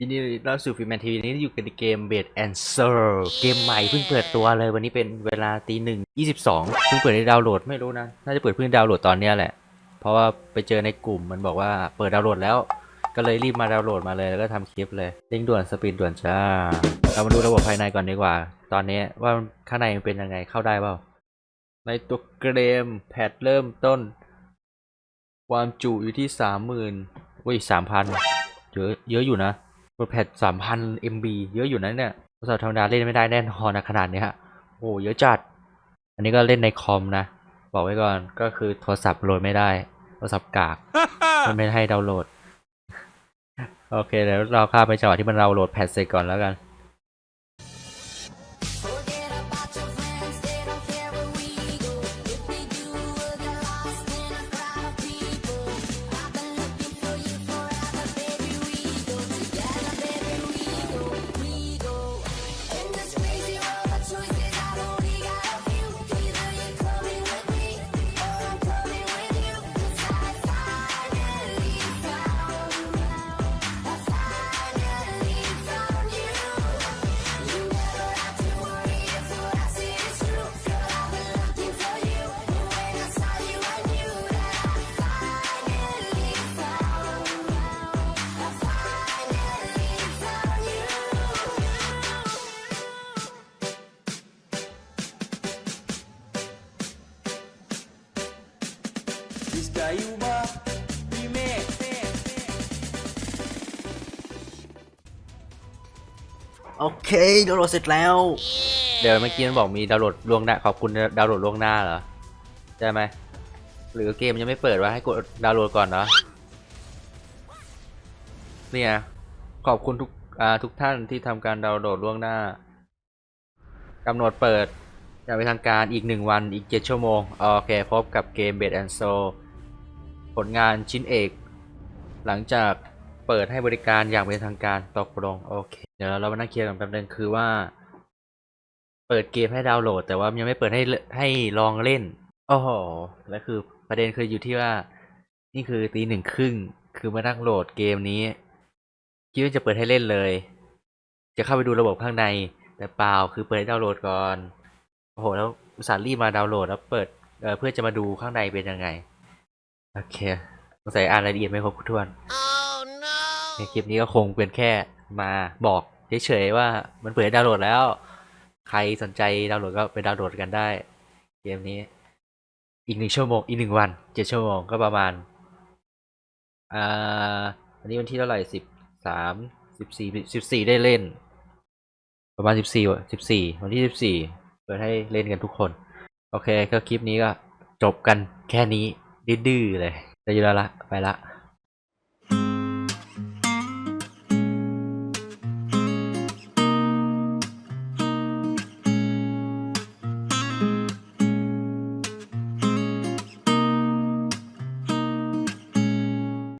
ทีนี้ล่าสุดฟิแมนทีวีนี้อยู่กันในเกมเบดแอนเซอร์เกมใหม่เพิ่งเปิดตัวเลยวันนี้เป็นเวลาตีหนึ่งยี่สิบสองเพิ่งเปิดให้ดาวน์โหลดไม่รู้นะ น่าจะเปิดเพิ่งดาวน์โหลดตอนเนี้ยแหละ เพราะว่าไปเจอในกลุ่มมันบอกว่าเปิดดาวน์โหลดแล้ว ก็เลยรีบมาดาวน์โหลดมาเลยแล้วก็ทำคลิปเลยลิงก์ด่วนสปีดด่วนจ้า เรามาดูระบบภายในก่อนดีกว่า ตอนนี้ว่าข้างในมันเป็นยังไงเข้าได้เปล่า ในตัวเกมแพทเริ่มต้น ความจุอยู่ที่สามหมื่นอุ้ยสามพันเยอะเยอะอยู่นะ ตัวแพทสามพัน MB เยอะอยู่นะเนี่ยโทรศัพท์ธรรมดาเล่นไม่ได้แน่นอนนะขนาดเนี้ยโอ้เยอะจัด อันนี้ก็เล่นในคอมนะ บอกไว้ก่อนก็คือโทรศัพท์โหลดไม่ได้ โทรศัพท์กากมันไม่ให้ดาวน์โหลด โอเคเดี๋ยวเราข้ามไปจังหวะที่มันดาวน์โหลดแพทเสร็จก่อนแล้วกัน Iskayuba Remix โอเคดาวน์โหลดเสร็จแล้ว เดี๋ยวเมื่อกี้มันบอกมีดาวน์โหลดล่วงหน้าขอบคุณดาวน์โหลดล่วงหน้าเหรอใช่ไหมหรือเกมยังไม่เปิดวะให้กดดาวน์โหลดก่อนเนาะเนี่ยขอบคุณทุกอ่าทุกท่านที่ทำการดาวน์โหลดล่วงหน้ากำหนดเปิดอย่างเป็นทางการอีกหนึ่งวันอีกเจ็ดชั่วโมง โอเค พบกับเกมเบดแอนโซ ผลงานชิ้นเอก หลังจากเปิดให้บริการอย่างเป็นทางการตกลงโอเค เดี๋ยวเรามานั่งเคลียร์กันแป๊บนึงคือว่า เปิดเกมให้ดาวน์โหลด แต่ว่ายังไม่เปิดให้ให้ลองเล่นโอ้โหแล้วคือประเด็นคืออยู่ที่ว่า นี่คือตีหนึ่งครึ่งคือมานั่งโหลดเกมนี้คิดว่าจะเปิดให้เล่นเลย จะเข้าไปดูระบบข้างใน แต่เปล่าคือเปิดให้ดาวน์โหลดก่อนโอ้โหแล้วอุตส่าห์รีบมาดาวน์โหลดแล้วเปิดเเพื่อจะมาดูข้างในเป็นยังไง โอเคสงสัยอ่านรายละเอียดไม่ครบถ้วน Oh no. ในคลิปนี้ก็คงเป็นแค่มาบอกเฉยๆว่ามันเปิดให้ดาวน์โหลดแล้ว ใครสนใจดาวน์โหลดก็ไปดาวน์โหลดกันได้ เกมนี้ อีกหนึ่งชั่วโมงอีกหนึ่งวันเจ็ดชั่วโมงก็ประมาณอ่าอันนี้วันที่เท่าไหร่สิบสามสิบสี่สิบสี่ได้เล่น ประมาณสิบสี่สิบสี่วันที่สิบสี่เปิดให้เล่นกันทุกคน โอเคก็คลิปนี้ก็จบกันแค่นี้ ดื้อเลยจะอยู่แล้วละไปละ